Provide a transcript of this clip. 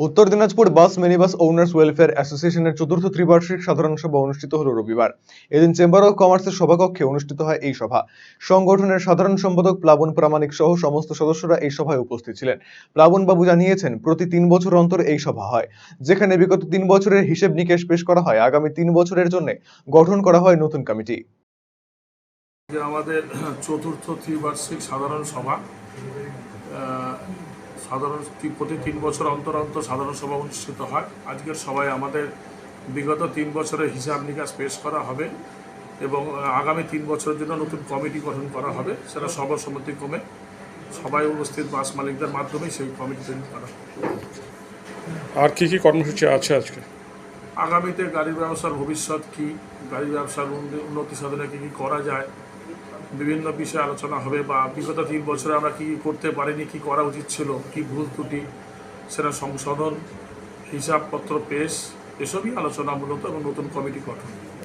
Uttar Dinajpur bus, minibus, owners welfare অ্যাসোসিয়েশনের চতুর্থ ত্রিবার্ষিক সাধারণ সভা অনুষ্ঠিত হল রবিবার। এদিন চেম্বার অফ কমার্সের সভাকক্ষে অনুষ্ঠিত হয় এই সভা। সংগঠনের সাধারণ সম্পাদক প্লাবন প্রামাণিক সহ সমস্ত সদস্যরা এই সভায় উপস্থিত ছিলেন। প্লাবন বাবু জানিয়েছেন, প্রতি তিন বছর অন্তর এই সভা হয়। যেখানে বিগত তিন বছরের হিসেব নিকেশ পেশ করা হয়। আগামী তিন বছরের জন্য গঠন করা হয় নতুন কমিটি। আমাদের চতুর্থ ত্রিবার্ষিক সাধারণ সভা সাধারণ প্রতি তিন বছর অন্তর অন্তর সাধারণ সভা অনুষ্ঠিত হয়। আজকের সভায় আমাদের বিগত তিন বছরের হিসাব নিকাশ পেশ করা হবে এবং আগামী তিন বছরের জন্য নতুন কমিটি গঠন করা হবে। সেটা সর্বসম্মতিক্রমে সবাই উপস্থিত বাস মালিকদের মাধ্যমে সেই কমিটি তৈরি করা আর কি কি কর্মসূচি আছে আজকে? আগামীতে গাড়ি ব্যবসার ভবিষ্যৎ কি? গাড়ি ব্যবসার উন্নতি- উন্নতি সাধনে কী কী করা যায়? বিভিন্ন বিষয়ে আলোচনা হবে বা বিগত তিন বছরে আমরা কী করতে পারিনি, কী করা উচিত ছিল, কী ভুল ত্রুটি, সেটা সংশোধন, হিসাবপত্র পেশ, এসবই আলোচনা মূলত এবং নতুন কমিটি গঠন।